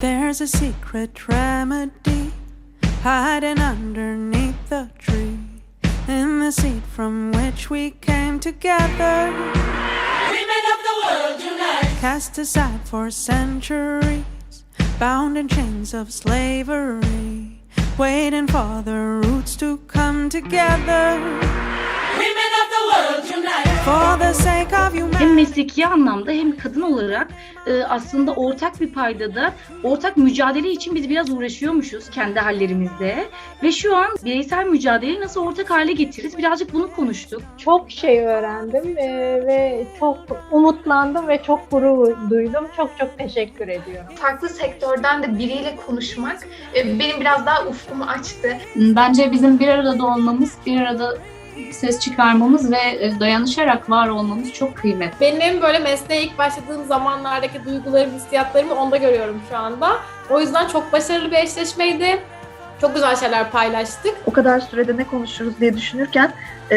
There's a secret remedy hiding underneath the tree in the seed from which we came together. Women of the world unite. Cast aside for centuries, bound in chains of slavery, waiting for the roots to come together hem humanity. mesleki anlamda hem kadın olarak e, aslında ortak bir paydada ortak mücadele için biz biraz uğraşıyormuşuz kendi hallerimizde ve şu an bireysel mücadeleyi nasıl ortak hale getiririz birazcık bunu konuştuk. çok şey öğrendim e, ve çok umutlandım ve çok gurur duydum. Çok çok teşekkür ediyorum. farklı sektörden de biriyle konuşmak e, benim biraz daha ufkumu açtı. Bence bizim bir arada olmamız, bir arada ses çıkarmamız ve e, dayanışarak var olmamız çok kıymetli. Benim böyle mesleğe ilk başladığım zamanlardaki duygularım, hissiyatlarımı onda görüyorum şu anda. O yüzden çok başarılı bir eşleşmeydi. Çok güzel şeyler paylaştık. o kadar sürede ne konuşuruz diye düşünürken e,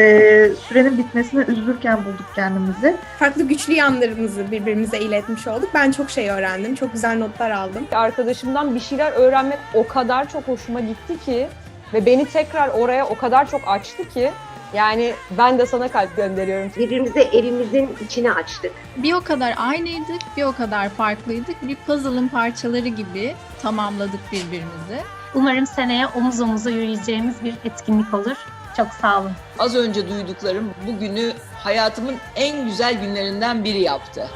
sürenin bitmesine üzülürken bulduk kendimizi. farklı güçlü yanlarımızı birbirimize iletmiş olduk. Ben çok şey öğrendim. Çok güzel notlar aldım. Arkadaşımdan bir şeyler öğrenmek o kadar çok hoşuma gitti ki ve beni tekrar oraya o kadar çok açtı ki yani ben de sana kalp gönderiyorum. birbirimize evimizin içine açtık. Bir o kadar aynıydık, bir o kadar farklıydık. Bir puzzle'ın parçaları gibi tamamladık birbirimizi. Umarım seneye omuz omuza yürüyeceğimiz bir etkinlik olur. Çok sağ olun. Az önce duyduklarım bugünü hayatımın en güzel günlerinden biri yaptı.